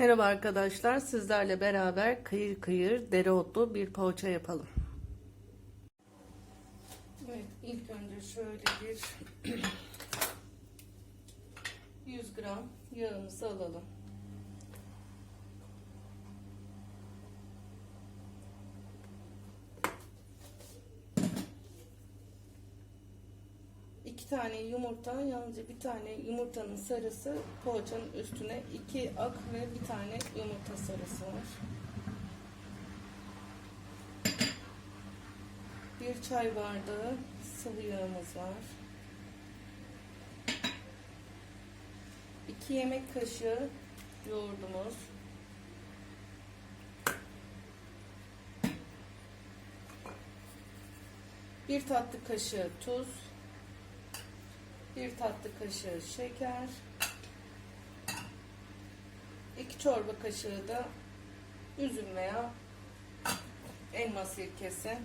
Merhaba arkadaşlar, sizlerle beraber kıyır kıyır dereotlu bir poğaça yapalım. Evet, ilk önce şöyle bir 100 gram yağımızı alalım. Tane yumurta, yalnızca bir tane yumurtanın sarısı poğaçanın üstüne iki ak ve bir tane yumurta sarısı var. Bir çay bardağı sıvı yağımız var. 2 yemek kaşığı yoğurdumuz. Bir tatlı kaşığı tuz. Bir tatlı kaşığı şeker. 2 çorba kaşığı da üzüm veya elma sirkesi.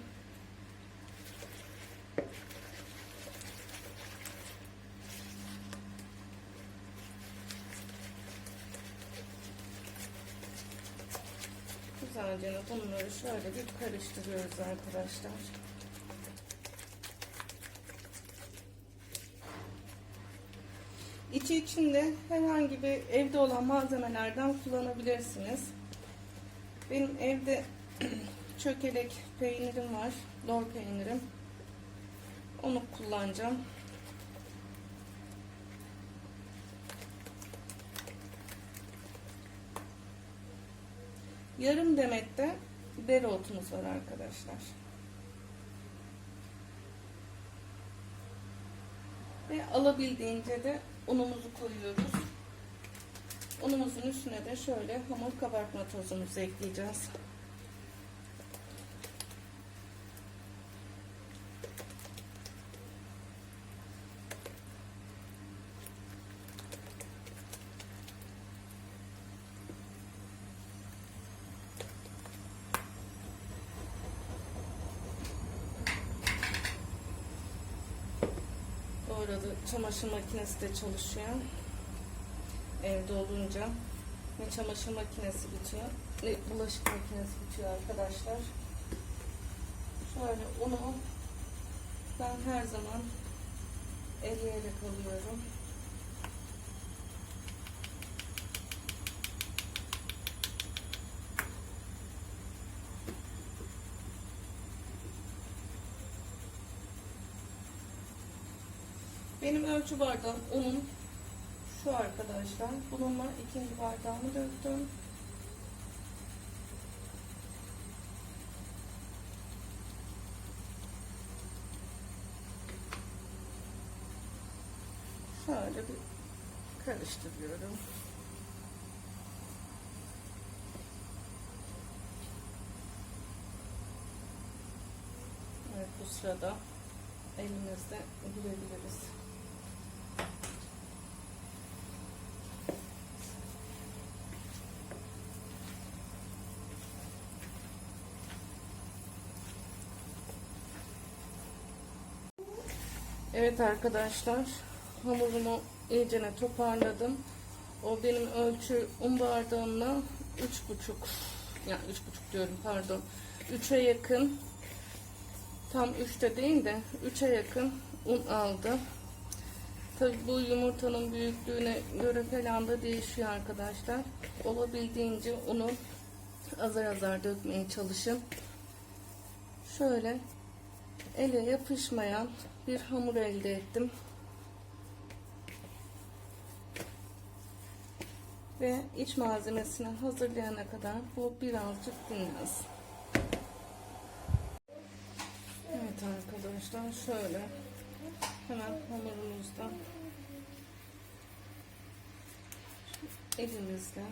Güzelce bunları şöyle bir karıştırıyoruz arkadaşlar. İçi içinde herhangi bir evde olan malzemelerden kullanabilirsiniz. Benim evde çökelek peynirim var. Lor peynirim. Onu kullanacağım. Yarım demette dereotumuz var arkadaşlar. Ve alabildiğince de unumuzu koyuyoruz. Unumuzun üstüne de şöyle hamur kabartma tozumuzu ekleyeceğiz. Bu arada çamaşır makinesi de çalışıyor. Evde olunca ne çamaşır makinesi bitiyor ne bulaşık makinesi bitiyor arkadaşlar. Şöyle unu ben her zaman eleyerek alıyorum. Benim ölçü bardağım unun şu arkadaşlar. Bununla ikinci bardağımı döktüm. Şöyle bir karıştırıyorum. Evet bu sırada elimizde gülebiliriz. Evet arkadaşlar hamurumu iyicene toparladım. O benim ölçü un bardağımla üç buçuk yani üç buçuk diyorum pardon. Üçe yakın tam üçte değil de üçe yakın un aldı. Tabi bu yumurtanın büyüklüğüne göre falan da değişiyor arkadaşlar. Olabildiğince unu azar azar dökmeye çalışın. Şöyle ele yapışmayan bir hamur elde ettim. Ve iç malzemesini hazırlayana kadar bu birazcık dinlensin. Evet arkadaşlar şöyle hemen hamurumuzdan elimizle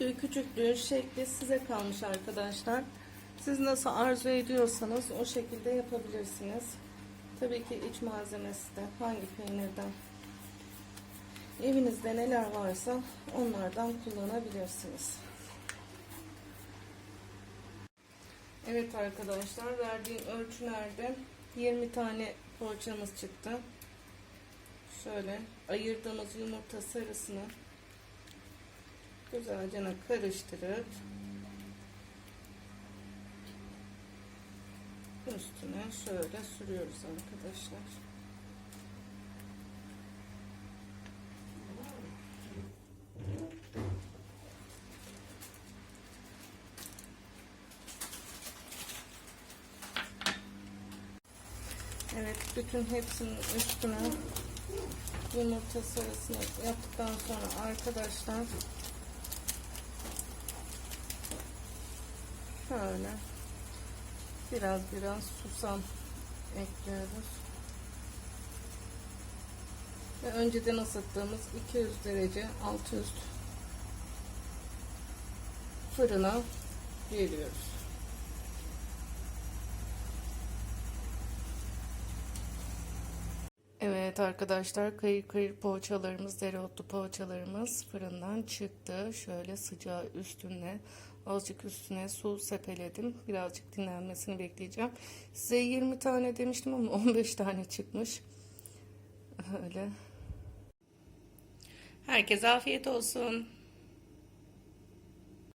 Büyüklüğü, küçüklüğü, şekli size kalmış arkadaşlar. Siz nasıl arzu ediyorsanız o şekilde yapabilirsiniz. Tabii ki iç malzemesi de hangi peynirden evinizde neler varsa onlardan kullanabilirsiniz. Evet arkadaşlar verdiğim ölçülerde 20 tane poğaçamız çıktı. Şöyle ayırdığımız yumurta sarısını güzelce karıştırıp üstüne şöyle sürüyoruz arkadaşlar. Evet, bütün hepsinin üstüne yumurta sarısını yaptıktan sonra arkadaşlar şöyle biraz biraz susam ekliyoruz. Ve önceden ısıttığımız 200 derece alt üst fırına geliyoruz. Evet arkadaşlar kayır kayır poğaçalarımız, dereotlu poğaçalarımız fırından çıktı. Şöyle sıcağı üstüne azıcık üstüne su sepeledim. Birazcık dinlenmesini bekleyeceğim. Size 20 tane demiştim ama 15 tane çıkmış. Öyle. Herkese afiyet olsun.